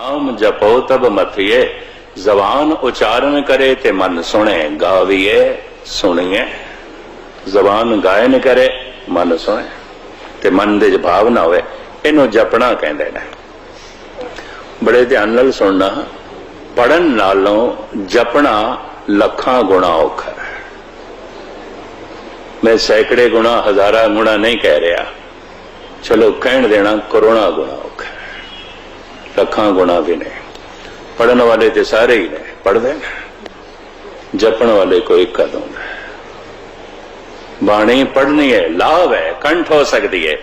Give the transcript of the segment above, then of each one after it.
ਨਾਮ ਜਪੋ ਤਬ ਮਥਿਏ, ਜ਼ਬਾਨ ਉਚਾਰਨ ਕਰੇ ਤੇ ਮਨ ਸੁਣੇ, ਗਾਵੀਏ, ਸੁਣੀਏ। ਜ਼ਬਾਨ ਗਾਇਨ ਕਰੇ, ਮਨ ਸੁਣੇ, ਤੇ ਮਨ ਦੇ 'ਚ ਭਾਵ ਨਾ ਹੋਵੇ, ਇਹਨੂੰ ਜਪਣਾ ਕਹਿੰਦੇ ਨੇ। ਬੜੇ ਧਿਆਨ ਨਾਲ ਸੁਣਨਾ ਪੜਨ ਨਾਲੋਂ ਜਪਣਾ ਲੱਖਾਂ ਗੁਣਾ ਔਖਾ ਹੈ। ਮੈਂ ਸੈਂਕੜੇ ਗੁਣਾ, ਹਜ਼ਾਰਾਂ ਗੁਣਾ ਨਹੀਂ ਕਹਿ ਰਿਹਾ। ਚਲੋ ਕਹਿਣ ਦੇਣਾ ਕਰੋਨਾ ਗੁਣਾ ਔਖਾ ਲੱਖਾਂ ਗੁਣਾ ਵੀ ਨੇ ਪੜਨ ਵਾਲੇ ਤੇ ਸਾਰੇ ਹੀ ਨੇ ਪੜਦੇ ਨੇ, ਜਪਣ ਵਾਲੇ ਕੋਈ ਇੱਕ ਕਦਮ ਬਾਣੀ ਪੜਨੀ ਹੈ, ਲਾਭ ਹੈ, ਕੰਠ ਹੋ ਸਕਦੀ ਹੈ,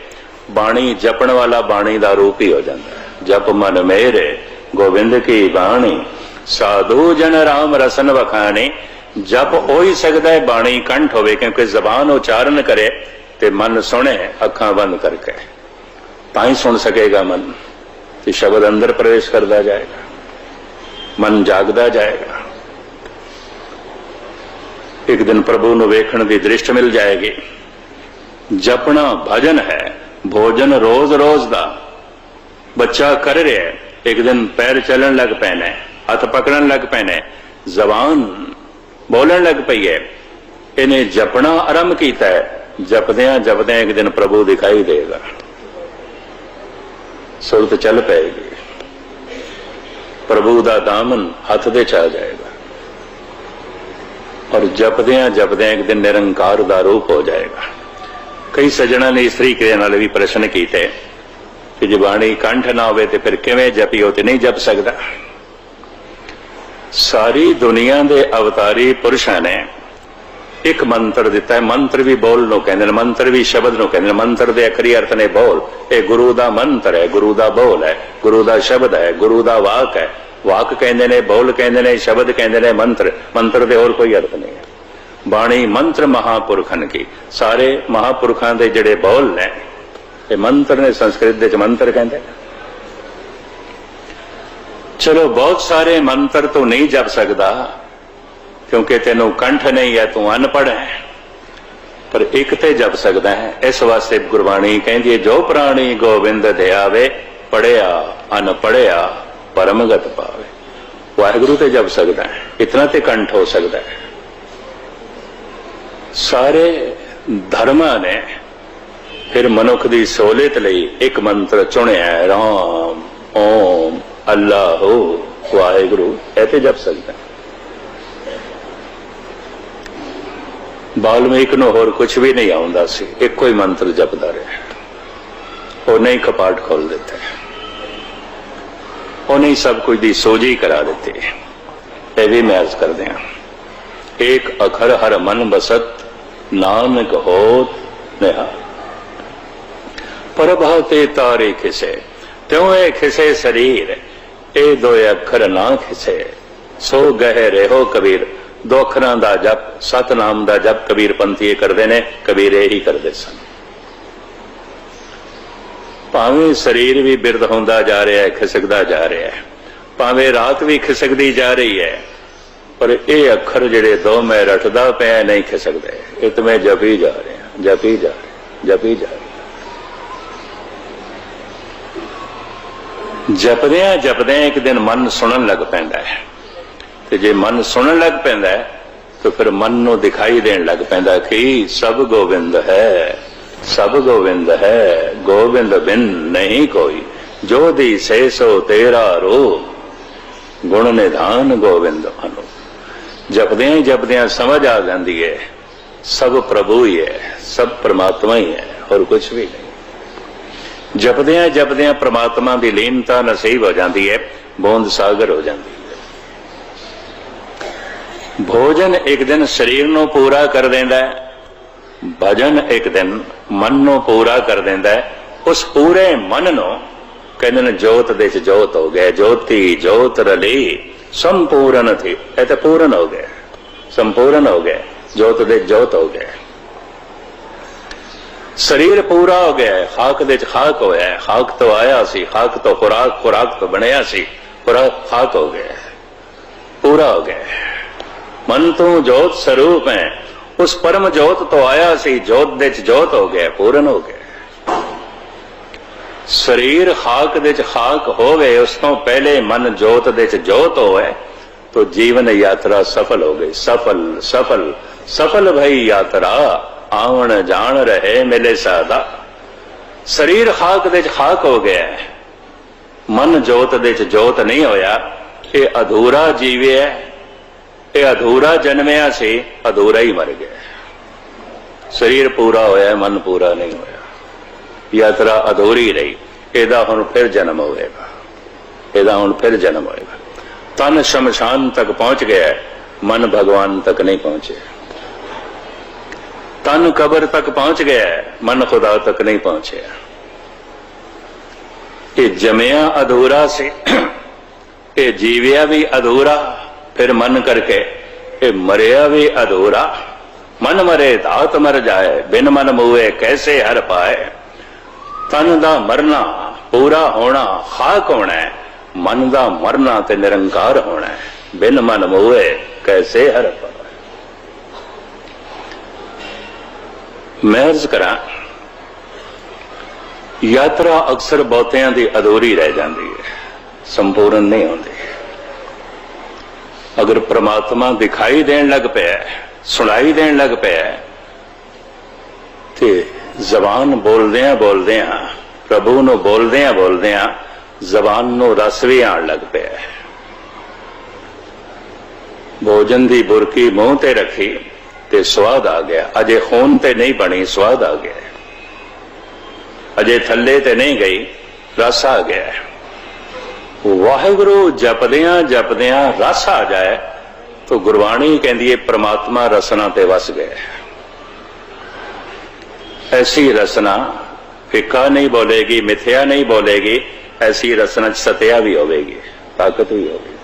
ਬਾਣੀ ਜਪਣ ਵਾਲਾ ਬਾਣੀ ਦਾ ਰੂਪ ਹੀ ਹੋ ਜਾਂਦਾ ਹੈ। ਜਪ ਮਨ ਮੇਰੇ, ਗੋਬਿੰਦ ਕੀ ਬਾਣੀ, ਸਾਧੂ ਜਨ ਰਾਮ ਰਸਨ ਵਖਾਣੀ, ਜਪ ਹੋ ਹੀ ਸਕਦਾ ਹੈ, ਬਾਣੀ ਕੰਠ ਹੋਵੇ, ਕਿਉਂਕਿ ਜ਼ਬਾਨ ਉਚਾਰਨ ਕਰੇ ਤੇ ਮਨ ਸੁਣੇ, ਅੱਖਾਂ ਬੰਦ ਕਰਕੇ। ਤਾਂ ਹੀ ਸੁਣ ਸਕੇਗਾ ਮਨ। ਤੇ ਸ਼ਬਦ ਅੰਦਰ ਪ੍ਰਵੇਸ਼ ਕਰਦਾ ਜਾਏਗਾ। ਮਨ ਜਾਗਦਾ ਜਾਏਗਾ। ਇੱਕ ਦਿਨ ਪ੍ਰਭੂ ਨੂੰ ਵੇਖਣ ਦੀ ਦ੍ਰਿਸ਼ਟ ਮਿਲ ਜਾਏਗੀ। ਜਪਣਾ ਭਜਨ ਹੈ, ਭੋਜਨ ਰੋਜ਼-ਰੋਜ਼ ਦਾ। ਬੱਚਾ ਕਰ ਰਿਹਾ ਹੈ, ਇੱਕ ਦਿਨ ਪੈਰ ਚੱਲਣ ਲੱਗ ਪੈਣਾ ਹੈ, ਹੱਥ ਪਕੜਨ ਲੱਗ ਪੈਣਾ ਹੈ, ਜ਼ਬਾਨ ਬੋਲਣ ਲੱਗ ਪਈ ਹੈ। ਇਹਨੇ ਜਪਣਾ ਆਰੰਭ ਕੀਤਾ ਹੈ। ਜਪਦਿਆਂ ਜਪਦਿਆਂ ਇੱਕ ਦਿਨ ਪ੍ਰਭੂ ਦਿਖਾਈ ਦੇਗਾ ਸੁਰਤ ਚੱਲ ਪਏਗੀ। ਪ੍ਰਭੂ ਦਾ ਦਾਮਨ ਹੱਥ ਦੇ ਚ ਆ ਜਾਏਗਾ। ਔਰ ਜਪਦਿਆਂ ਜਪਦਿਆਂ ਇੱਕ ਦਿਨ ਨਿਰੰਕਾਰ ਦਾ ਰੂਪ ਹੋ ਜਾਏਗਾ। ਕਈ ਸਜਣਾ ਨੇ ਇਸ ਤਰੀਕੇ ਨਾਲ ਵੀ ਪ੍ਰਸ਼ਨ ਕੀਤੇ ਕਿ ਜੇ ਬਾਣੀ ਕੰਠ ਨਾ ਹੋਵੇ ਤੇ ਫਿਰ ਕਿਵੇਂ ਜਪੀਓ ਤੇ ਨਹੀਂ ਜਪ ਸਕਦਾ। ਸਾਰੀ ਦੁਨੀਆ ਦੇ ਅਵਤਾਰੀ ਪੁਰਸ਼ਾਂ ਨੇ ਇੱਕ ਮੰਤਰ ਦਿੱਤਾ ਹੈ, ਮੰਤਰ ਵੀ ਬੋਲ ਨੂੰ ਕਹਿੰਦੇ ਨੇ, ਮੰਤਰ ਵੀ ਸ਼ਬਦ ਨੂੰ ਕਹਿੰਦੇ ਨੇ, ਮੰਤਰ ਦੇ ਅਖਰੀ ਅਰਥ ਨੇ ਬੋਲ। ਇਹ ਗੁਰੂ ਦਾ ਮੰਤਰ ਹੈ, ਗੁਰੂ ਦਾ ਬੋਲ ਹੈ, ਗੁਰੂ ਦਾ ਸ਼ਬਦ ਹੈ, ਗੁਰੂ ਦਾ ਵਾਕ ਹੈ। ਵਾਕ ਕਹਿੰਦੇ ਨੇ, ਬੋਲ ਕਹਿੰਦੇ ਨੇ, ਸ਼ਬਦ ਕਹਿੰਦੇ ਨੇ, ਮੰਤਰ। ਮੰਤਰ ਦੇ ਹੋਰ ਕੋਈ ਅਰਥ ਨਹੀਂ ਹੈ। ਬਾਣੀ ਮੰਤਰ ਮਹਾਪੁਰਖਨ ਕੀ? ਸਾਰੇ ਮਹਾਪੁਰਖਾਂ ਦੇ ਜਿਹੜੇ ਬੋਲ ਨੇ, ਇਹ ਮੰਤਰ ਨੇ ਸੰਸਕ੍ਰਿਤ ਦੇ ਚ ਮੰਤਰ ਕਹਿੰਦੇ ਚਲੋ, ਬਹੁਤ ਸਾਰੇ ਮੰਤਰ ਤੋਂ ਨਹੀਂ ਜਪ ਸਕਦਾ। ਕਿਉਂਕਿ ਤੈਨੂੰ ਕੰਠ ਨਹੀਂ ਹੈ ਤੂੰ ਅਨਪੜ ਹੈ। ਪਰ ਇੱਕ ਤੇ ਜਪ ਸਕਦਾ ਹੈ। ਇਸ ਵਾਸਤੇ ਗੁਰਬਾਣੀ ਕਹਿੰਦੀ ਹੈ, ਜੋ ਪ੍ਰਾਣੀ ਗੋਬਿੰਦ ਧਿਆਵੇ ਪੜਿਆ ਅਨਪੜਿਆ ਪਰਮਗਤ ਪਾਵੇ। ਵਾਹਿਗੁਰੂ ਤੇ ਜਪ ਸਕਦਾ ਹੈ। ਇਤਨਾ ਤੇ ਕੰਠ ਹੋ ਸਕਦਾ ਹੈ। ਸਾਰੇ ਧਰਮਾਂ ਨੇ ਫਿਰ ਮਨੁੱਖ ਦੀ ਸਹੂਲਤ ਲਈ ਇੱਕ ਮੰਤਰ ਚੁਣਿਆ ਹੈ, ਰਾਮ, ਓਮ, ਅੱਲਾਹੂ, ਵਾਹਿਗੁਰੂ। ਇਹ ਤੇ ਜਪ ਸਕਦਾ ਹੈ। ਬਾਲਮੀਕ ਨੂੰ ਹੋਰ ਕੁਝ ਵੀ ਨਹੀਂ ਆਉਂਦਾ ਸੀ, ਇੱਕੋ ਹੀ ਮੰਤਰ ਜਪਦਾ ਰਿਹਾ। ਉਹਨੇ ਹੀ ਕਪਾਟ ਖੋਲ ਦਿੱਤਾ। ਉਹਨੇ ਹੀ ਸਭ ਕੁਝ ਦੀ ਸੋਝੀ ਕਰਾ ਦਿੱਤੀ। ਇਹ ਵੀ ਮੈਂ ਅਰਜ਼ ਕਰਦੇ ਹਾਂ। ਇੱਕ ਅਖਰ ਹਰ ਮਨ ਬਸਤ, ਨਾਨਕ ਹੋਤ ਨਿਹਾ ਪ੍ਰਭਾਵ ਤੇ ਤਾਰੇ ਖਿਸੇ, ਤਿਉ ਇਹ ਖਿਸੇ ਸਰੀਰ। ਇਹ ਦੋ ਅੱਖਰ ਨਾ ਖਿਸੇ, ਸੋ ਗਹਿ ਰਹੋ ਕਬੀਰ। ਦੋ ਅੱਖਰਾਂ ਦਾ ਜਪ, ਸਤਨਾਮ ਦਾ ਜਪ ਕਬੀਰ ਪੰਥੀ ਇਹ ਕਰਦੇ ਨੇ, ਕਬੀਰ ਇਹੀ ਕਰਦੇ ਸਨ। ਭਾਵੇਂ ਸਰੀਰ ਵੀ ਬਿਰਦ ਹੁੰਦਾ ਜਾ ਰਿਹਾ ਹੈ, ਖਿਸਕਦਾ ਜਾ ਰਿਹਾ ਹੈ, ਭਾਵੇਂ ਰਾਤ ਵੀ ਖਿਸਕਦੀ ਜਾ ਰਹੀ ਹੈ, ਪਰ ਇਹ ਅੱਖਰ ਜਿਹੜੇ ਦੋ ਮੈਂ ਰਟਦਾ ਪਿਆ ਨਹੀਂ ਖਿਸਕਦੇ। ਇਹ ਤੇ ਮੈਂ ਜਪੀ ਜਾ ਰਿਹਾ, ਜਪੀ ਜਾ ਰਿਹਾ, ਜਪੀ ਜਾ ਰਿਹਾ। ਜਪਦਿਆਂ ਜਪਦਿਆਂ ਇੱਕ ਦਿਨ ਮਨ ਸੁਣਨ ਲੱਗ ਪੈਂਦਾ ਹੈ। ਤੇ ਜੇ ਮਨ ਸੁਣਨ ਲੱਗ ਪੈਂਦਾ ਹੈ, ਤਾਂ ਫਿਰ ਮਨ ਨੂੰ ਦਿਖਾਈ ਦੇਣ ਲੱਗ ਪੈਂਦਾ ਕਿ ਸਭ ਗੋਬਿੰਦ ਹੈ, ਸਭ ਗੋਬਿੰਦ ਹੈ ਗੋਬਿੰਦ ਬਿਨ ਨਹੀਂ ਕੋਈ, ਜੋ ਦੀ ਸੇ ਸੋ ਤੇਰਾ ਰੋ ਗੁਣ ਨਿਧਾਨ ਗੋਬਿੰਦ ਅਨੁ। ਜਪਦਿਆਂ ਹੀ ਜਪਦਿਆਂ ਸਮਝ ਆ ਜਾਂਦੀ ਹੈ, ਸਭ ਪ੍ਰਭੂ ਹੀ ਹੈ, ਸਭ ਪ੍ਰਮਾਤਮਾ ਹੀ ਹੈ, ਹੋਰ ਕੁਝ ਵੀ ਨਹੀਂ। ਜਪਦਿਆਂ ਜਪਦਿਆਂ ਪ੍ਰਮਾਤਮਾ ਦੀ ਲੀਨਤਾ ਨਸੀਬ ਹੋ ਜਾਂਦੀ ਹੈ, ਬੋਂਦ ਸਾਗਰ ਹੋ ਜਾਂਦੀ ਭੋਜਨ ਇੱਕ ਦਿਨ ਸਰੀਰ ਨੂੰ ਪੂਰਾ ਕਰ ਦਿੰਦਾ ਹੈ, ਭਜਨ ਇੱਕ ਦਿਨ ਮਨ ਨੂੰ ਪੂਰਾ ਕਰ ਦਿੰਦਾ ਹੈ, ਉਸ ਪੂਰੇ ਮਨ ਨੂੰ ਕਹਿੰਦੇ ਨੇ ਜੋਤ ਦੇ ਚ ਜੋਤ ਹੋ ਗਿਆ, ਜੋਤੀ, ਜੋਤ ਰਲੀ, ਸੰਪੂਰਨ ਥੀ, ਇਹ ਤਾਂ ਪੂਰਨ ਹੋ ਗਿਆ, ਸੰਪੂਰਨ ਹੋ ਗਿਆ, ਜੋਤ ਦੇ ਜੋਤ ਹੋ ਗਿਆ। ਸਰੀਰ ਪੂਰਾ ਹੋ ਗਿਆ, ਖਾਕ ਦੇ ਚ ਖਾਕ ਹੋਇਆ, ਖਾਕ ਤੋਂ ਆਇਆ ਸੀ, ਖਾਕ ਤੋਂ ਖੁਰਾਕ ਖੁਰਾਕ ਤੋਂ ਬਣਿਆ ਸੀ ਖੁਰਾਕ ਖਾਕ ਹੋ ਗਿਆ, ਪੂਰਾ ਹੋ ਗਿਆ। ਮਨ ਤੂੰ ਜੋਤ ਸਰੂਪ ਹੈ। ਉਸ ਪਰਮ ਜੋਤ ਤੋਂ ਆਇਆ ਸੀ, ਜੋਤ ਦੇ ਚ ਜੋਤ ਹੋ ਗਿਆ, ਪੂਰਨ ਹੋ ਗਿਆ। ਸਰੀਰ ਖਾਕ ਦੇ ਚ ਖਾਕ ਹੋ ਗਏ ਉਸ ਤੋਂ ਪਹਿਲੇ ਮਨ ਜੋਤ ਦੇ ਚ ਜੋਤ ਹੋਏ ਤੋ ਜੀਵਨ ਯਾਤਰਾ ਸਫਲ ਹੋ ਗਈ। ਸਫਲ ਸਫਲ ਸਫਲ ਭਈ ਯਾਤਰਾ ਆਉਣ ਜਾਣ ਰਹੇ ਮਿਲੇ ਸਾਦਾ। ਸਰੀਰ ਖਾਕ ਦੇ ਚ ਖਾਕ ਹੋ ਗਿਆ। ਮਨ ਜੋਤ ਦੇ ਚ ਜੋਤ ਨਹੀਂ ਹੋਇਆ, ਇਹ ਅਧੂਰਾ ਜੀਵ ਹੈ। ਇਹ ਅਧੂਰਾ ਜਨਮਿਆ ਸੀ, ਅਧੂਰਾ ਹੀ ਮਰ ਗਿਆ। ਸਰੀਰ ਪੂਰਾ ਹੋਇਆ, ਮਨ ਪੂਰਾ ਨਹੀਂ ਹੋਇਆ। ਯਾਤਰਾ ਅਧੂਰੀ ਰਹੀ, ਇਹਦਾ ਹੁਣ ਫਿਰ ਜਨਮ ਹੋਵੇਗਾ ਇਹਦਾ ਹੁਣ ਫਿਰ ਜਨਮ ਹੋਏਗਾ। ਤਨ ਸ਼ਮਸ਼ਾਨ ਤੱਕ ਪਹੁੰਚ ਗਿਆ, ਮਨ ਭਗਵਾਨ ਤੱਕ ਨਹੀਂ ਪਹੁੰਚਿਆ। ਤਨ ਕਬਰ ਤੱਕ ਪਹੁੰਚ ਗਿਆ, ਮਨ ਖੁਦਾ ਤੱਕ ਨਹੀਂ ਪਹੁੰਚਿਆ। ਇਹ ਜਮਿਆ ਅਧੂਰਾ ਸੀ, ਇਹ ਜੀਵਿਆ ਵੀ ਅਧੂਰਾ। ਫਿਰ ਮਨ ਕਰਕੇ, ਇਹ ਮਰਿਆ ਵੀ ਅਧੂਰਾ। ਮਨ ਮਰੇ ਦਾਤ ਮਰ ਜਾਏ, ਬਿਨ ਮਨ ਮੂਏ ਕੈਸੇ ਹਰ ਪਾਏ। ਤਨ ਦਾ ਮਰਨਾ ਪੂਰਾ ਹੋਣਾ ਖਾਕ ਹੋਣਾ ਮਨ ਦਾ ਮਰਨਾ ਤੇ ਨਿਰੰਕਾਰ ਹੋਣਾ ਬਿਨ ਮਨ ਮੋਏ ਕੈਸੇ ਹਰ ਪਾਏ। ਮੈਂ ਅਰਜ਼ ਕਰਾਂ, ਯਾਤਰਾ ਅਕਸਰ ਬਹੁਤਿਆਂ ਦੀ ਅਧੂਰੀ ਰਹਿ ਜਾਂਦੀ ਹੈ, ਸੰਪੂਰਨ ਨਹੀਂ ਹੁੰਦੀ। ਅਗਰ ਪ੍ਰਮਾਤਮਾ ਦਿਖਾਈ ਦੇਣ ਲੱਗ ਪਿਆ ਸੁਣਾਈ ਦੇਣ ਲੱਗ ਪਿਆ ਤੇ ਜ਼ਬਾਨ ਬੋਲਦਿਆਂ ਬੋਲਦਿਆਂ, ਪ੍ਰਭੂ ਨੂੰ ਬੋਲਦਿਆਂ ਬੋਲਦਿਆਂ ਜ਼ਬਾਨ ਨੂੰ ਰਸ ਵੀ ਆਣ ਲੱਗ ਪਿਆ ਭੋਜਨ ਦੀ ਬੁਰਕੀ ਮੂੰਹ ਤੇ ਰੱਖੀ ਤੇ ਸਵਾਦ ਆ ਗਿਆ। ਅਜੇ ਖੂਨ ਤੇ ਨਹੀਂ ਬਣੀ, ਸਵਾਦ ਆ ਗਿਆ ਅਜੇ ਥੱਲੇ ਤੇ ਨਹੀਂ ਗਈ, ਰਸ ਆ ਗਿਆ ਵਾਹਿਗੁਰੂ ਜਪਦਿਆਂ ਜਪਦਿਆਂ ਰਸ ਆ ਜਾਏ, ਤਾਂ ਗੁਰਬਾਣੀ ਕਹਿੰਦੀ ਹੈ ਪ੍ਰਮਾਤਮਾ ਰਸਨਾ ਤੇ ਵਸ ਗਏ। ਐਸੀ ਰਸਨਾ ਫਿੱਕਾ ਨਹੀਂ ਬੋਲੇਗੀ, ਮਿੱਥਿਆ ਨਹੀਂ ਬੋਲੇਗੀ, ਐਸੀ ਰਸਨਾ ਚ ਸਤਿਆ ਵੀ ਹੋਵੇਗੀ, ਤਾਕਤ ਵੀ ਹੋਵੇਗੀ।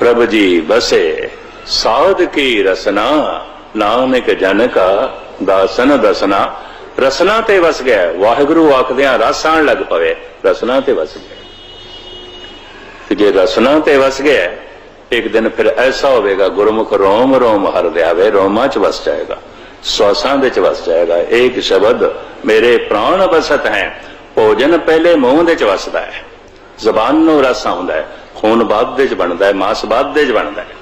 ਪ੍ਰਭ ਜੀ ਬਸੇ, ਸਾਧ ਕੀ ਰਸਨਾ, ਨਾਨਕ ਜਨਕਾ ਦਾਸਨ ਦਸਨਾ ਰਸਨਾ ਤੇ ਵਸ ਗਿਆ। ਵਾਹਿਗੁਰੂ ਆਖਦਿਆਂ ਰਸ ਆਣ ਲੱਗ ਪਵੇ, ਰਸਨਾ ਤੇ ਵਸ ਗਿਆ। ਤੇ ਜੇ ਰਸਨਾ ਤੇ ਵਸ ਗਿਆ, ਇੱਕ ਦਿਨ ਫਿਰ ਐਸਾ ਹੋਵੇਗਾ, ਗੁਰਮੁਖ ਰੋਮ ਰੋਮ ਹਰ ਦਿਆਵੇ ਰੋਮਾਂ ਚ ਵਸ ਜਾਏਗਾ, ਸਵਾਸਾਂ ਵਿੱਚ ਵਸ ਜਾਏਗਾ। ਇੱਕ ਸ਼ਬਦ ਮੇਰੇ ਪ੍ਰਾਣ ਵਸਤ ਹੈ। ਭੋਜਨ ਪਹਿਲੇ ਮੂੰਹ ਦੇ ਚ ਵਸਦਾ ਹੈ। ਜ਼ਬਾਨ ਨੂੰ ਰਸ ਆਉਂਦਾ ਹੈ। ਖੂਨ ਬਾਅਦ ਦੇ ਚ ਬਣਦਾ ਹੈ, ਮਾਸ ਬਾਅਦ ਦੇ ਚ ਬਣਦਾ ਹੈ।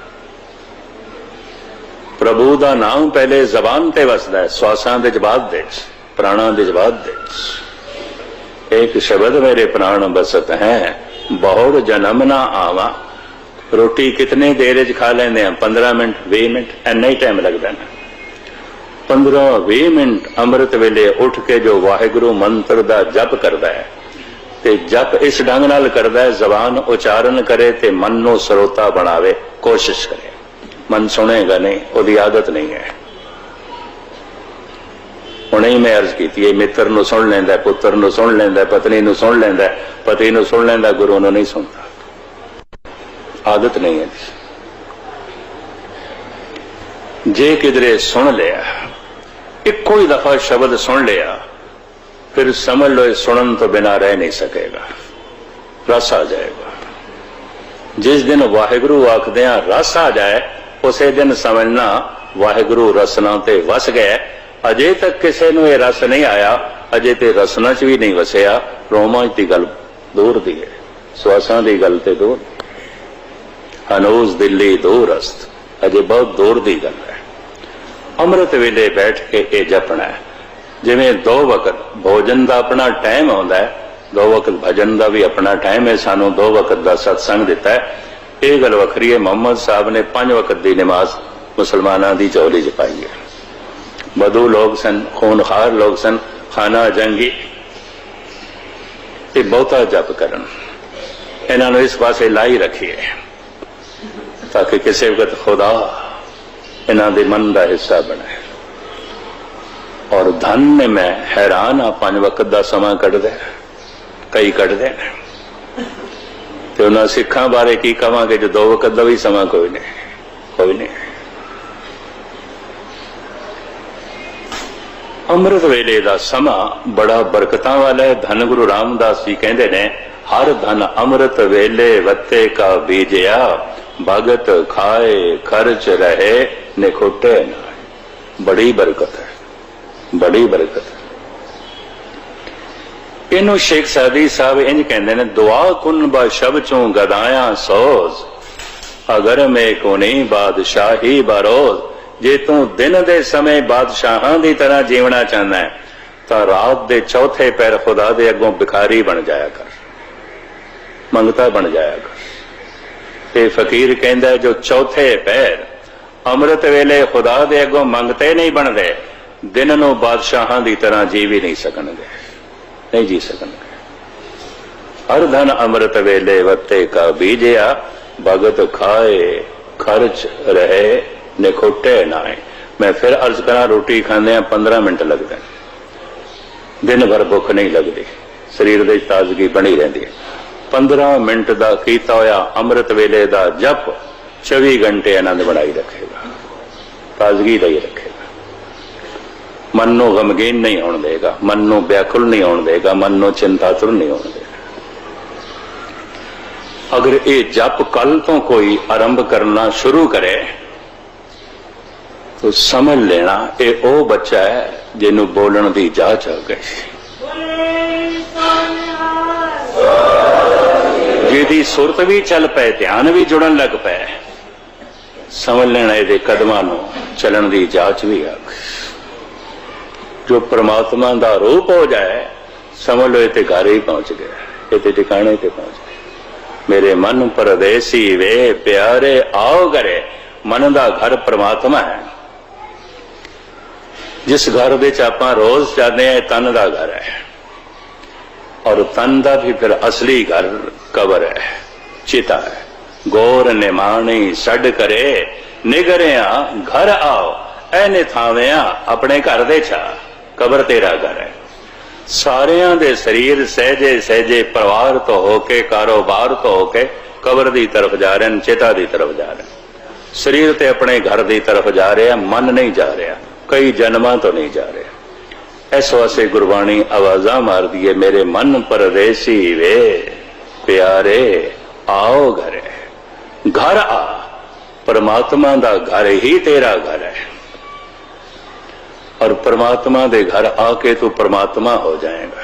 ਪ੍ਰਭੂ ਦਾ ਨਾਮ ਪਹਿਲੇ ਜ਼ਬਾਨ ਤੇ ਵਸਦਾ ਹੈ, ਸਵਾਸਾਂ ਦੇ ਚ ਬਾਅਦ ਦੇ ਚ। ਪ੍ਰਾਣਾਂ ਦੇ ਚ ਬਾਅਦ ਦੇ ਚ ਇੱਕ ਸ਼ਬਦ ਮੇਰੇ ਪ੍ਰਾਣ ਬਸਤ ਹੈ ਬਹੁੜ ਜਨਮ ਨਾ ਆਵਾ ਰੋਟੀ ਕਿਤਨੇ ਦੇਰ ਚ ਖਾ ਲੈਂਦੇ ਆ 15 ਮਿੰਟ 20 ਮਿੰਟ ਐਨਾ ਹੀ ਟਾਈਮ ਲੱਗਦਾ ਨਾ 15-20 ਮਿੰਟ ਅੰਮ੍ਰਿਤ ਵੇਲੇ ਉੱਠ ਕੇ ਜੋ ਵਾਹਿਗੁਰੂ ਮੰਤਰ ਦਾ ਜਪ ਕਰਦਾ ਹੈ ਤੇ ਜਪ ਇਸ ਢੰਗ ਨਾਲ ਕਰਦਾ ਹੈ ਜ਼ਬਾਨ ਉਚਾਰਨ ਕਰੇ ਤੇ ਮਨ ਨੂੰ ਸਰੋਤਾ ਬਣਾਵੇ ਕੋਸ਼ਿਸ਼ ਕਰੇ ਮਨ ਸੁਣੇਗਾ ਨਹੀਂ ਉਹਦੀ ਆਦਤ ਨਹੀਂ ਹੈ ਹੁਣੇ ਹੀ ਮੈਂ ਅਰਜ਼ ਕੀਤੀ ਹੈ, ਮਿੱਤਰ ਨੂੰ ਸੁਣ ਲੈਂਦਾ, ਪੁੱਤਰ ਨੂੰ ਸੁਣ ਲੈਂਦਾ, ਪਤਨੀ ਨੂੰ ਸੁਣ ਲੈਂਦਾ, ਪਤੀ ਨੂੰ ਸੁਣ ਲੈਂਦਾ, ਗੁਰੂ ਨੂੰ ਨਹੀਂ ਸੁਣਦਾ। ਆਦਤ ਨਹੀਂ ਹੈ ਜੇ। ਕਿਧਰੇ ਸੁਣ ਲਿਆ, ਇੱਕੋ ਹੀ ਦਫਾ ਸ਼ਬਦ ਸੁਣ ਲਿਆ, ਫਿਰ ਸਮਝ ਲਓ ਸੁਣਨ ਤੋਂ ਬਿਨਾ ਰਹਿ ਨਹੀਂ ਸਕੇਗਾ, ਰਸ ਆ ਜਾਏਗਾ। ਜਿਸ ਦਿਨ ਵਾਹਿਗੁਰੂ ਆਖਦੇ ਆ ਰਸ ਆ ਜਾਏ, ਉਸੇ ਦਿਨ ਸਮਝਣਾ ਵਾਹਿਗੁਰੂ ਰਸਨਾ ਤੇ ਵਸ ਗਏ ਅਜੇ ਤੱਕ ਕਿਸੇ ਨੂੰ ਇਹ ਰਸ ਨਹੀਂ ਆਇਆ, ਅਜੇ ਤੇ ਰਸਨਾ 'ਚ ਵੀ ਨਹੀਂ ਵਸਿਆ। ਰੋਮਾਂਚ ਦੀ ਗੱਲ ਦੂਰ ਦੀ ਹੈ। ਸਵਾਸਾਂ ਦੀ ਗੱਲ ਤੇ ਦੂਰ। ਹਨੋਜ਼ ਦਿੱਲੀ ਦੂਰ ਅਸਤ। ਅਜੇ ਬਹੁਤ ਦੂਰ ਦੀ ਗੱਲ ਹੈ। ਅੰਮ੍ਰਿਤ ਵੇਲੇ ਬੈਠ ਕੇ ਇਹ ਜਪਣਾ ਹੈ। ਜਿਵੇਂ ਦੋ ਵਕਤ ਭੋਜਨ ਦਾ ਆਪਣਾ ਟਾਈਮ ਆਉਂਦਾ ਹੈ, ਦੋ ਵਕਤ ਭਜਨ ਦਾ ਵੀ ਆਪਣਾ ਟਾਈਮ ਹੈ, ਸਾਨੂੰ ਦੋ ਵਕਤ ਦਾ ਸਤਸੰਗ ਦਿੱਤਾ ਹੈ। ਇਹ ਗੱਲ ਵੱਖਰੀ ਹੈ। ਮੁਹੰਮਦ ਸਾਹਿਬ ਨੇ ਪੰਜ ਵਕਤ ਦੀ ਨਮਾਜ਼ ਮੁਸਲਮਾਨਾਂ ਦੀ ਚੌਲੀ ਚ ਪਾਈ ਹੈ। ਬਦੂ ਲੋਕ ਸਨ, ਖੂਨਖਾਰ ਲੋਕ ਸਨ, ਖਾਨਾ ਜੰਗੀ। ਇਹ ਬਹੁਤਾ ਜਪ ਕਰਨ। ਇਹਨਾਂ ਨੂੰ ਇਸ ਪਾਸੇ ਲਾਈ ਰੱਖੀਏ, ਤਾਂ ਕਿ ਕਿਸੇ ਵਕਤ ਖੁਦਾ ਇਹਨਾਂ ਦੇ ਮਨ ਦਾ ਹਿੱਸਾ ਬਣੇ। ਔਰ ਧਨ ਨੇ ਮੈਂ ਹੈਰਾਨ ਆ, ਪੰਜ ਵਕਤ ਦਾ ਸਮਾਂ ਕੱਢਦੇ, ਕਈ ਕੱਢਦੇ। ਨੇ ਤੇ ਉਹਨਾਂ ਸਿੱਖਾਂ ਬਾਰੇ ਕੀ ਕਵਾਂਗੇ, ਜੋ ਦੋ ਵਕਤ ਦਾ ਵੀ ਸਮਾਂ ਕੋਈ ਨਹੀਂ ਕੋਈ ਨਹੀਂ। ਅੰਮ੍ਰਿਤ ਵੇਲੇ ਦਾ ਸਮਾਂ ਬੜਾ ਬਰਕਤਾਂ ਵਾਲਾ ਹੈ। ਧੰਨ ਗੁਰੂ ਰਾਮਦਾਸ ਜੀ ਕਹਿੰਦੇ ਨੇ, ਹਰ ਧਨ ਅੰਮ੍ਰਿਤ ਵੇਲੇ ਵੱਤੇ ਕਾ ਬੀਜਿਆ, ਭਗਤ ਖਾਏ ਖਰਚ ਰਹੇ ਨਿਖੋਟੇ ਨਾ ਬੜੀ ਬਰਕਤ ਹੈ, ਬੜੀ ਬਰਕਤ ਹੈ। ਇਹਨੂੰ ਸ਼ੇਖ ਸਾਦੀ ਸਾਹਿਬ ਇੰਜ ਕਹਿੰਦੇ ਨੇ, ਦੁਆ ਕੁਨ ਬਾ ਸ਼ਬ ਚੋਂ ਗਦਾਇਆ ਸੋਜ਼, ਅਗਰ ਮੈਂ ਕੋਨੀ ਬਾਦਸ਼ਾਹੀ ਬਰੋਜ਼। ਜੇ ਤੂੰ ਦਿਨ ਦੇ ਸਮੇਂ ਬਾਦਸ਼ਾਹਾਂ ਦੀ ਤਰ੍ਹਾਂ ਜੀਵਣਾ ਚਾਹੁੰਦਾ ਹੈ, ਤਾਂ ਰਾਤ ਦੇ ਚੌਥੇ ਪੈਰ ਖੁਦਾ ਦੇ ਅੱਗੋਂ ਭਿਖਾਰੀ ਬਣ ਜਾਇਆ ਕਰ। ਮੰਗਤਾ ਬਣ ਜਾਇਆ ਕਰ। ਤੇ ਫਕੀਰ ਕਹਿੰਦਾ ਜੋ ਚੌਥੇ ਪੈਰ ਅੰਮ੍ਰਿਤ ਵੇਲੇ ਖੁਦਾ ਦੇ ਅੱਗੋਂ ਮੰਗਤੇ ਨਹੀਂ ਬਣਦੇ, ਦਿਨ ਨੂੰ ਬਾਦਸ਼ਾਹਾਂ ਦੀ ਤਰ੍ਹਾਂ ਜੀ ਵੀ ਨਹੀਂ ਸਕਣਗੇ। ਨਹੀਂ ਜੀ ਸਕਣਗੇ। ਅਰਧਨ ਅੰਮ੍ਰਿਤ ਵੇਲੇ ਵੱਤੇ ਕਾ ਬੀਜਿਆ, ਭਗਤ ਖਾਏ ਖਰਚ ਰਹੇ। ਨਿਖੋਟੇ ਨਾਏ ਮੈਂ ਫਿਰ ਅਰਜ਼ ਕਰਾਂ ਰੋਟੀ ਖਾਂਦੇ ਆ 15 ਮਿੰਟ ਲੱਗਦੇ ਦਿਨ ਭਰ ਭੁੱਖ ਨਹੀਂ ਲੱਗਦੀ। ਸਰੀਰ ਦੇ ਤਾਜ਼ਗੀ ਬਣੀ ਰਹਿੰਦੀ ਹੈ। 15 ਮਿੰਟ ਦਾ ਕੀਤਾ ਹੋਇਆ ਅੰਮ੍ਰਿਤ ਵੇਲੇ ਦਾ ਜਪ 24 ਘੰਟੇ ਆਨੰਦ ਬਣਾਈ ਰੱਖੇਗਾ। ਤਾਜ਼ਗੀ ਲਈ ਰੱਖੇਗਾ। ਮਨ ਨੂੰ ਗਮਗੀਨ ਨਹੀਂ ਹੋਣ ਦੇਗਾ। ਮਨ ਨੂੰ ਬਿਆਕੁਲ ਨਹੀਂ ਹੋਣ ਦੇਗਾ। ਮਨ ਨੂੰ ਚਿੰਤਾਤੁਰ ਨਹੀਂ ਹੋਣ ਦੇਗਾ। ਅਗਰ ਇਹ ਜਪ ਕੱਲ ਤੋਂ ਕੋਈ ਆਰੰਭ ਕਰਨਾ ਸ਼ੁਰੂ ਕਰੇ ਤਾਂ ਸਮਝ ਲੈਣਾ, ਇਹ ਉਹ ਬੱਚਾ ਹੈ ਜਿਹਨੂੰ ਬੋਲਣ ਦੀ ਜਾਚ ਆ ਗਈ। ਜਿਹਦੀ ਸੁਰਤ ਵੀ ਚੱਲ ਪਏ, ਧਿਆਨ ਵੀ ਜੁੜਨ ਲੱਗ ਪਏ, ਸਮਝ ਲੈਣਾ ਇਹਦੇ ਕਦਮਾਂ ਨੂੰ, ਚੱਲਣ ਦੀ ਜਾਚ ਵੀ ਆ ਗਈ। ਜੋ ਪ੍ਰਮਾਤਮਾ ਦਾ ਰੂਪ ਹੋ ਜਾਏ, ਸਮਝ ਲਓ ਇਹ ਤੇ ਘਰ ਹੀ ਪਹੁੰਚ ਗਿਆ, ਇਹ ਤੇ ਟਿਕਾਣੇ ਤੇ ਪਹੁੰਚ ਗਿਆ। ਮੇਰੇ ਮਨ ਪਰਦੇਸੀ ਵੇ, ਪਿਆਰੇ ਆਓ ਘਰੇ, ਮਨ ਦਾ ਘਰ ਪ੍ਰਮਾਤਮਾ ਹੈ। ਜਿਸ ਘਰ ਵਿੱਚ ਆਪਾਂ ਰੋਜ਼ ਜਾਂਦੇ ਆ ਤਨ ਦਾ ਘਰ ਹੈ। ਔਰ ਤਨ ਦਾ ਵੀ ਫਿਰ ਅਸਲੀ ਘਰ ਕਬਰ ਹੈ, ਚਿਤਾ ਹੈ। ਗੌਰ ਨਿਮਾਣੀ ਛੱਡ ਕਰੇ, ਨਿਗਰਿਆ, ਘਰ ਆਓ ਐਨੇ ਥਾਵਿਆਂ ਆਪਣੇ ਘਰ ਦੇ ਛਾ, ਕਬਰ ਤੇਰਾ ਘਰ ਹੈ। ਸਾਰਿਆਂ ਦੇ ਸਰੀਰ ਸਹਿਜੇ ਸਹਿਜੇ ਪਰਿਵਾਰ ਤੋਂ ਹੋ ਕੇ, ਕਾਰੋਬਾਰ ਤੋਂ ਹੋ ਕੇ ਕਬਰ ਦੀ ਤਰਫ ਜਾ ਰਹੇ ਨੇ ਚਿਤਾ ਦੀ ਤਰਫ ਜਾ ਰਹੇ ਸਰੀਰ ਤੇ ਆਪਣੇ ਘਰ ਦੀ ਤਰਫ ਜਾ ਰਿਹਾ, ਮਨ ਨਹੀਂ ਜਾ ਰਿਹਾ। ਕਈ ਜਨਮਾਂ ਤੋਂ ਨਹੀਂ ਜਾ ਰਿਹਾ। ਇਸ ਵਾਸਤੇ ਗੁਰਬਾਣੀ ਆਵਾਜ਼ਾਂ ਮਾਰਦੀ ਏ, ਮੇਰੇ ਮਨ ਪਰਦੇਸੀ ਵੇ, ਪਿਆਰੇ, ਆਓ ਘਰੇ। ਘਰ ਆ, ਪਰਮਾਤਮਾ ਦਾ ਘਰ ਹੀ ਤੇਰਾ ਘਰ ਹੈ। ਔਰ ਪਰਮਾਤਮਾ ਦੇ ਘਰ ਆ ਕੇ ਤੂੰ ਪਰਮਾਤਮਾ ਹੋ ਜਾਏਗਾ।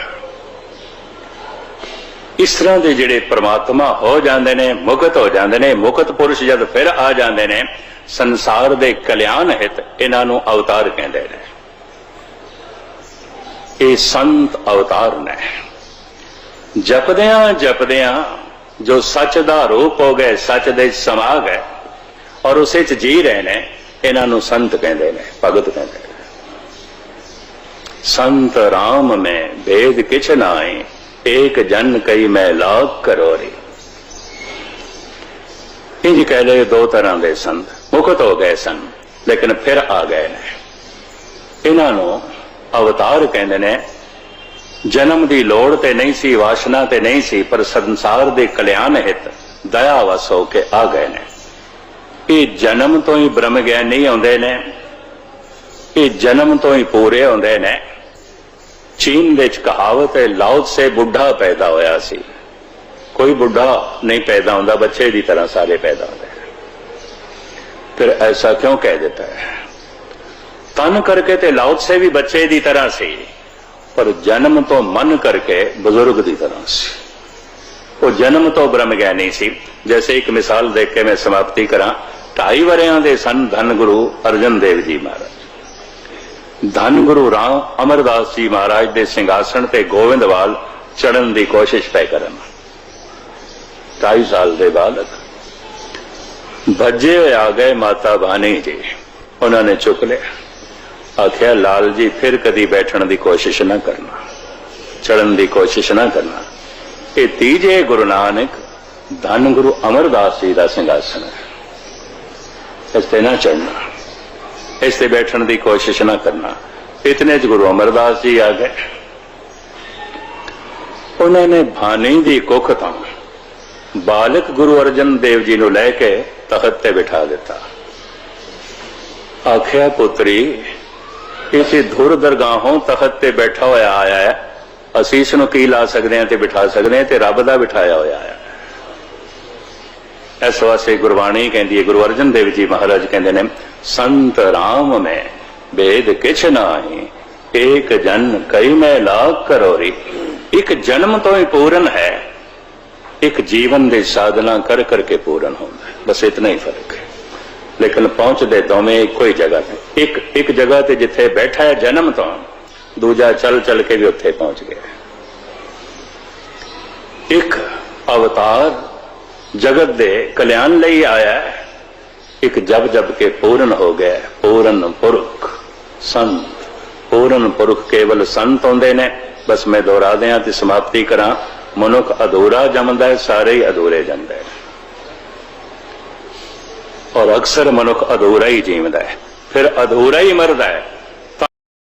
ਇਸ ਤਰ੍ਹਾਂ ਦੇ ਜਿਹੜੇ ਪਰਮਾਤਮਾ ਹੋ ਜਾਂਦੇ ਨੇ, ਮੁਕਤ ਹੋ ਜਾਂਦੇ ਨੇ, ਮੁਕਤ ਪੁਰਸ਼ ਜਦ ਫਿਰ ਆ ਜਾਂਦੇ ਨੇ ਸੰਸਾਰ ਦੇ ਕਲਿਆਣ ਹਿਤ ਇਹਨਾਂ ਨੂੰ ਅਵਤਾਰ ਕਹਿੰਦੇ ਨੇ। ਇਹ ਸੰਤ ਅਵਤਾਰ ਨੇ। ਜਪਦਿਆਂ ਜਪਦਿਆਂ ਜੋ ਸੱਚ ਦਾ ਰੂਪ ਹੋ ਗਏ, ਸੱਚ ਦੇ ਵਿੱਚ ਸਮਾ ਗਏ ਔਰ ਉਸੇ ਚ ਜੀ ਰਹੇ ਨੇ, ਇਹਨਾਂ ਨੂੰ ਸੰਤ ਕਹਿੰਦੇ ਨੇ, ਭਗਤ ਕਹਿੰਦੇ ਨੇ। ਸੰਤ ਰਾਮ ਮੈਂ ਭੇਦ ਕਿਛ ਨਾਏ ਏਕ ਜਨ ਕਈ ਮੈਂ ਲਾਗ ਕਰੋਰੀ ਇੰਜ ਕਹਿ ਲਏ ਦੋ ਤਰ੍ਹਾਂ ਦੇ ਸੰਤ। ਮੁਕਤ ਹੋ ਗਏ ਸਨ, ਲੇਕਿਨ ਫਿਰ ਆ ਗਏ ਨੇ। ਇਹਨਾਂ ਨੂੰ ਅਵਤਾਰ ਕਹਿੰਦੇ ਨੇ, ਜਨਮ ਦੀ ਲੋੜ ਤੇ ਨਹੀਂ ਸੀ, ਵਾਸ਼ਨਾ ਤੇ ਨਹੀਂ ਸੀ, ਪਰ ਸੰਸਾਰ ਦੇ ਕਲਿਆਣ ਹਿਤ, ਦਇਆ ਵਸ ਹੋ ਕੇ ਆ ਗਏ ਨੇ। ਇਹ ਜਨਮ ਤੋਂ ਹੀ ਬ੍ਰਹਮ ਗਿਆਨ ਨਹੀਂ ਆਉਂਦੇ ਨੇ, ਇਹ ਜਨਮ ਤੋਂ ਹੀ ਪੂਰੇ ਹੁੰਦੇ ਨੇ। ਚੀਨ ਵਿੱਚ ਕਹਾਵਤ ਹੈ ਲਾਉਤ ਸੇ ਬੁੱਢਾ ਪੈਦਾ ਹੋਇਆ ਸੀ। ਕੋਈ ਬੁੱਢਾ ਨਹੀਂ ਪੈਦਾ ਹੁੰਦਾ, ਬੱਚੇ ਦੀ ਤਰ੍ਹਾਂ ਸਾਰੇ ਪੈਦਾ ਹੁੰਦੇ ਫਿਰ ਐਸਾ ਕਿਉਂ ਕਹਿ ਦਿੱਤਾ ਹੈ ਤਨ ਕਰਕੇ ਤੇ ਲਾਉਤ ਸੇ ਵੀ ਬੱਚੇ ਦੀ ਤਰ੍ਹਾਂ ਸੀ ਪਰ ਜਨਮ ਤੋਂ ਮਨ ਕਰਕੇ ਬਜ਼ੁਰਗ ਦੀ ਤਰ੍ਹਾਂ ਸੀ ਉਹ ਜਨਮ ਤੋਂ ਬ੍ਰਹਮ ਗਿਆਨੀ ਸੀ ਜੈਸੇ ਇੱਕ ਮਿਸਾਲ ਦੇਖ ਕੇ ਮੈਂ ਸਮਾਪਤੀ ਕਰਾਂ ਢਾਈ ਵਰਿਆਂ ਦੇ ਸਨ ਧੰਨ ਗੁਰੂ ਅਰਜਨ ਦੇਵ ਜੀ ਮਹਾਰਾਜ ਧੰਨ ਗੁਰੂ ਰਾਮ ਅਮਰਦਾਸ ਜੀ ਮਹਾਰਾਜ ਦੇ ਸਿੰਘਾਸਣ ਤੇ ਗੋਬਿੰਦਵਾਲ ਚੜਨ ਦੀ ਕੋਸ਼ਿਸ਼ ਪੈ ਕਰਨ ਢਾਈ ਸਾਲ ਦੇ ਬਾਲਕ ਭੱਜੇ ਹੋਏ ਆ ਗਏ ਮਾਤਾ ਬਾਣੀ ਜੀ। ਉਹਨਾਂ ਨੇ ਚੁੱਕ ਲਿਆ। ਆਖਿਆ, ਲਾਲ ਜੀ, ਫਿਰ ਕਦੀ ਬੈਠਣ ਦੀ ਕੋਸ਼ਿਸ਼ ਨਾ ਕਰਨਾ। ਚੜਨ ਦੀ ਕੋਸ਼ਿਸ਼ ਨਾ ਕਰਨਾ। ਇਹ ਤੀਜੇ ਗੁਰੂ ਨਾਨਕ ਧੰਨ ਗੁਰੂ ਅਮਰਦਾਸ ਜੀ ਦਾ ਸਿੰਘਾਸਣ ਹੈ। ਇਸ ਤੇ ਨਾ ਚੜਨਾ ਇਸ ਤੇ ਬੈਠਣ ਦੀ ਕੋਸ਼ਿਸ਼ ਨਾ ਕਰਨਾ। ਇਤਨੇ ਚ ਗੁਰੂ ਅਮਰਦਾਸ ਜੀ ਆ ਗਏ। ਉਹਨਾਂ ਨੇ ਭਾਨੀ ਦੀ ਕੁੱਖ ਤੋਂ ਬਾਲਕ ਗੁਰੂ ਅਰਜਨ ਦੇਵ ਜੀ ਨੂੰ ਲੈ ਕੇ ਤਖਤ ਤੇ ਬਿਠਾ ਦਿੱਤਾ। ਆਖਿਆ, ਪੁੱਤਰੀ ਇਸੇ ਧੁਰ ਦਰਗਾਹੋਂ ਤਖਤ ਤੇ ਬੈਠਾ ਹੋਇਆ ਆਇਆ ਹੈ। ਅਸੀਂ ਇਸ ਨੂੰ ਕੀ ਲਾ ਸਕਦੇ ਹਾਂ ਤੇ ਬਿਠਾ ਸਕਦੇ ਹਾਂ ਤੇ ਰੱਬ ਦਾ ਬਿਠਾਇਆ ਹੋਇਆ ਹੈ। ਇਸ ਵਾਸਤੇ ਗੁਰਬਾਣੀ ਕਹਿੰਦੀ ਹੈ, ਗੁਰੂ ਅਰਜਨ ਦੇਵ ਜੀ ਮਹਾਰਾਜ ਕਹਿੰਦੇ ਨੇ, ਸੰਤ ਰਾਮ ਮੈਂ, ਵੇਦ ਕਿਛ ਨਾਹੀ, ਏਕ ਜਨ ਕਈ ਮੈਂ ਲਾਗ ਕਰੋਰੀ। ਇੱਕ ਜਨਮ ਤੋਂ ਹੀ ਪੂਰਨ ਹੈ। ਇੱਕ ਜੀਵਨ ਦੇ ਸਾਧਨਾ ਕਰ ਕਰਕੇ ਪੂਰਨ ਹੁੰਦਾ ਹੈ। ਬਸ ਇਤਨਾ ਹੀ ਫ਼ਰਕ ਹੈ। ਲੇਕਿਨ ਪਹੁੰਚਦੇ ਦੋਵੇਂ ਇੱਕੋ ਹੀ ਜਗ੍ਹਾ ਤੇ। ਇੱਕ ਇੱਕ ਜਗ੍ਹਾ ਤੇ ਜਿੱਥੇ ਬੈਠਾ ਹੈ ਜਨਮ ਤੋਂ, ਦੂਜਾ ਚੱਲ ਚੱਲ ਕੇ ਵੀ ਉੱਥੇ ਪਹੁੰਚ ਗਿਆ ਇੱਕ ਅਵਤਾਰ ਜਗਤ ਦੇ ਕਲਿਆਣ ਲਈ ਆਇਆ ਹੈ। ਇੱਕ ਜਬ ਜਬ ਕੇ ਪੂਰਨ ਹੋ ਗਿਆ ਪੂਰਨ ਪੁਰਖ ਸੰਤ, ਪੂਰਨ ਪੁਰਖ ਕੇਵਲ ਸੰਤ ਹੁੰਦੇ ਨੇ। ਬਸ ਮੈਂ ਦੁਹਰਾ ਦਿਆਂ ਤੇ ਸਮਾਪਤੀ ਕਰਾਂ। ਮਨੁੱਖ ਅਧੂਰਾ ਜੰਮਦਾ ਹੈ, ਸਾਰੇ ਹੀ ਅਧੂਰੇ ਜਾਂਦੇ ਨੇ। ਔਰ ਅਕਸਰ ਮਨੁੱਖ ਅਧੂਰਾ ਹੀ ਜੀਵਦਾ ਹੈ। ਫਿਰ ਅਧੂਰਾ ਹੀ ਮਰਦਾ ਹੈ।